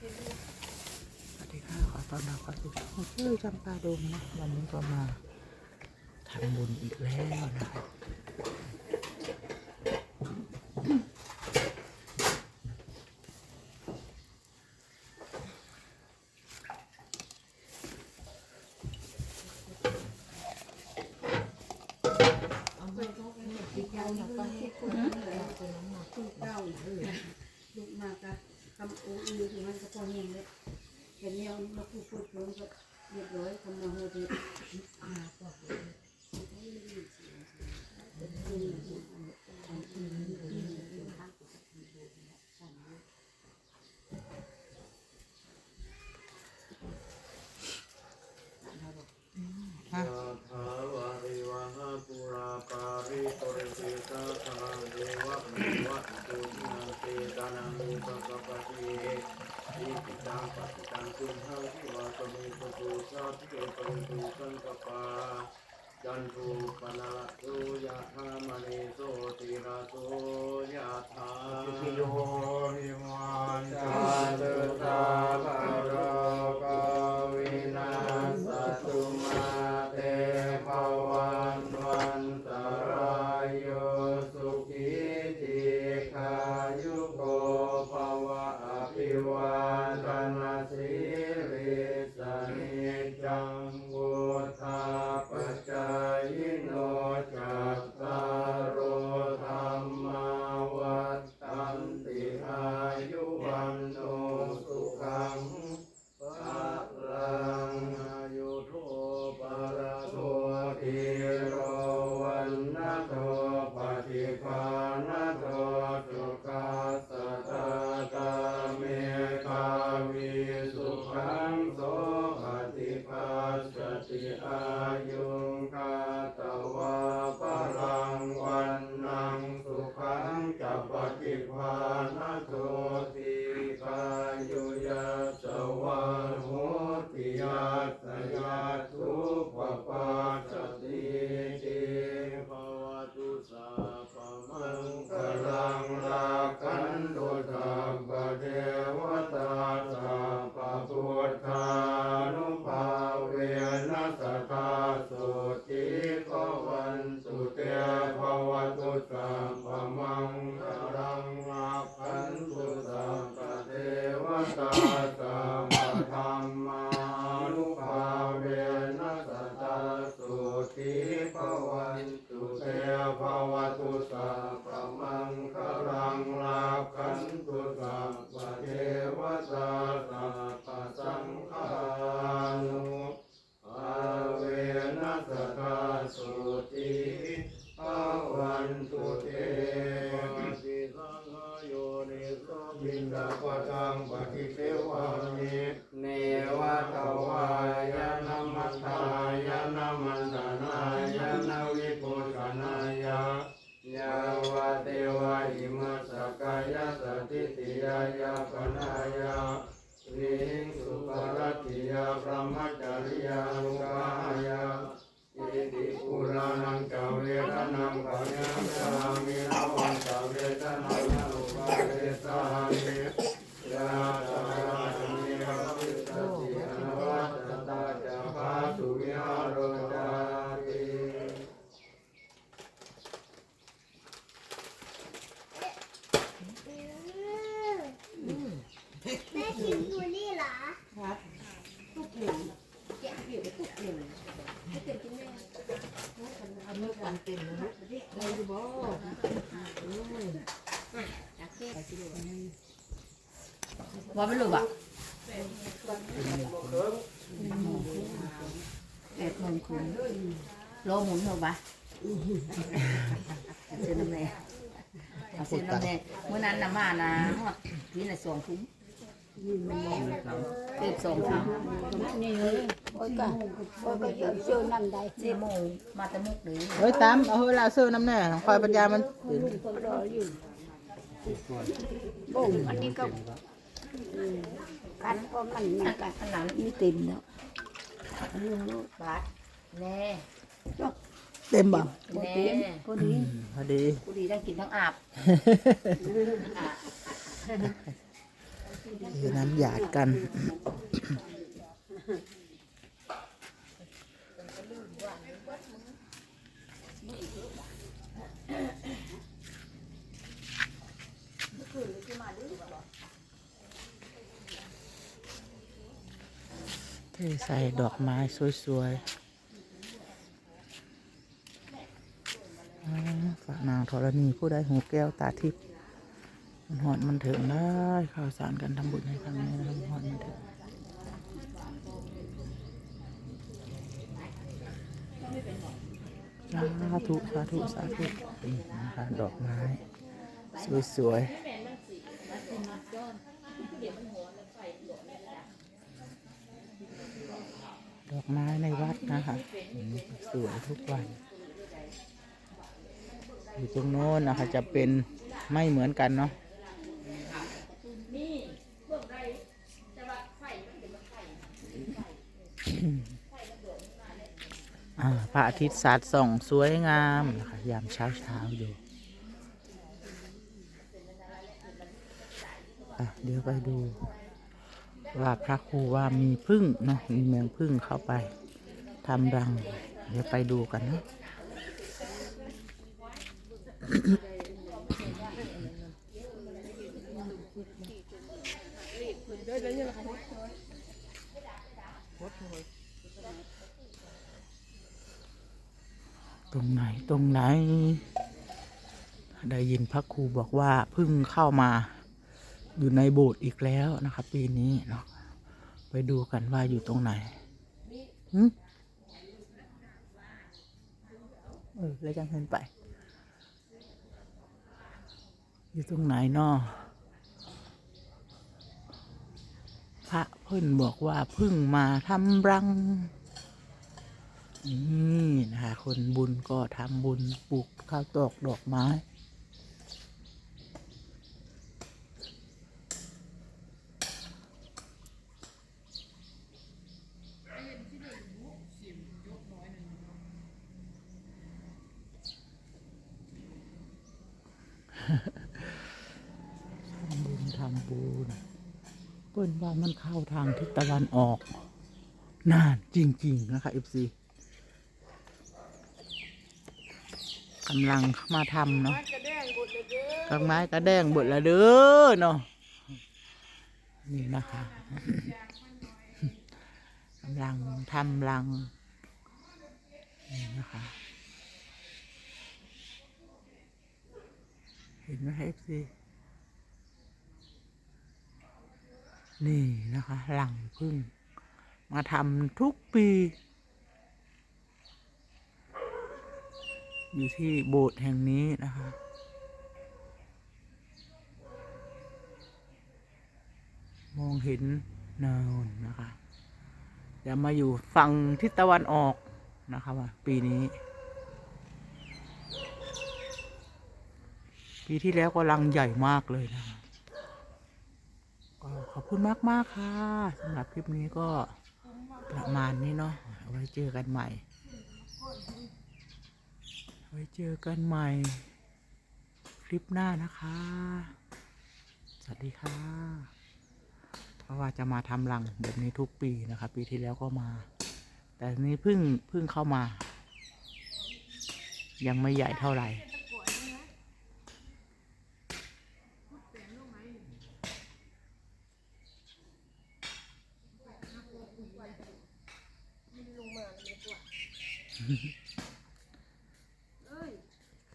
สวัสดีค่ะขอต้อนรับเข้าสู่ช่องชื่อจำปาดงนะวันนี้ก็มาทำบุญอีกแล้วนะคะลูกมากะคำโอ้ยถึงมันก็พอเฮงเลยเห็นเนี่ยมาพูดพูดล้นก็เรียบร้อยคำมาโหดี ฮะ ยะถาวาริวหาปุราปาริปุริสิตาคาเดวะเมวะตุนาเตตานังอุปกปปติอิติตังปฏิตังตุมหังคิวะสมิปตุสัพ เพปริตุสังกปาจันทุปนาโตยะธามณิโสติระโสยะธา สต นตุเตสิสังโยนิโสบินดาปตังปฏิเทวานิเนวะตวายะนามัตตายะนามันตนายะนาวิปุชนายะยาวะเทวะอิมัสสกายะสติติยายาปนายานิสุปรติยาพระมัจจริยานุกาานังจาเวทนังปัญญาสามินาวันจาเวทนังนานุปาเวสามิยาตาธรรมิภวิสติอนวัตตาจาภาสุวิหารจาติแม่กินบูลลี่เหรอครับทุกเห็นแกะเปียกทุกเห็นให้เต็มที่แม่เอาเมื่อกันเต็มเลยได้ดูบ่ ว่าไม่รู้อะแปดโมงคืนโลหมุนเหรอวะซื้อน้ำแน่เอาซื้อน้ำแน่เมื่อนั้นน่ะมานะฮอดพี่น่ะสองถุงเก็บสองถุงนี่เลยโอ้ยก็โอ้ยก็เดี๋ยวเชื่อนั่นได้สี่โมงมาแต่มุกเลยเฮ้ยตามเอาเวลาซื้อน้ำแน่คอยปัญญามันตื่นคนรออยู่โบ่งอันนี้ก็อืม กันก็มันมันอันกันหลังมีเต็มแล้วอันนี้ลูกบาทแน่เต็มบ่พอดีพอดีพอดีกูดีทั้งกินทั้งอาบคือน้ำหยาดกัน ทใส่ดอกไม้สวยๆอ่าฝากนางธรณีผู้ได้หูแก้วตาทิพย์มันหอนมันถึงได้ข่าวสารกันทำบุญในครั้งนี้นะครับหอนมันถึงสาธุสาธุสาธุนี่นะคะดอกไม้ สวยๆ ดอกไม้ในวัดนะคะสวยทุกวัน อยู่ตรงโน้นนะคะจะเป็นไม่เหมือนกันเนาะพระอาทิตย์สาดส่องสวยงามนะคะยามเช้าเช้าอยู่เดี๋ยวไปดู ว่าพระครูว่ามีพึ่งเนาะมีแมงพึ่งเข้าไปทำรัง เดี๋ยวไปดูกันนะตรงไหนตรงไหน ได้ยินพระครูบอกว่าพิ่งเข้ามา อยู่ในโบสถ์อีกแล้วนะครับ ปีนี้เนาะไปดูกันว่าอยู่ตรงไหนหึเออแล้วจังเห็นไป อยู่ตรงไหนเนาะพระเพิ่นบอกว่าเพิ่งมาทำรังนี่นะคะคนบุญก็ทำบุญปลูกข้าวตอกดอกไม้ ทำบุญทำบุญ เปิ้นว่ามันเข้าทางทิศตะวันออกนานจริง ๆ นะคะ FC กำลังมาทำเนาะดอกไม้กระแดงบดละเด้อเนาะนี่นะคะกำลังทำรังนี่นะคะเห็นไหม FC นี่นะคะหลังพึ่ง มาทำทุกปี อยู่ที่โบสถ์แห่งนี้นะคะมองเห็นเนินนะคะจะมาอยู่ฝั่งทิศตะวันออกนะคะว่าปีนี้ ปีที่แล้วก็รังใหญ่มากเลยนะคะ อบคุณมากมากค่ะสำหรับคลิปนี้ก็ประมาณนี้เนาะไว้เจอกันใหม่ ไว้เจอกันใหม่ คลิปหน้านะคะ สวัสดีค่ะ เพราะว่าจะมาทำรังแบบนี้ทุกปีนะคะปีที่แล้วก็มา แต่นนี้เพิ่งเพิ่งเข้ามา ยังไม่ใหญ่เท่าไหร่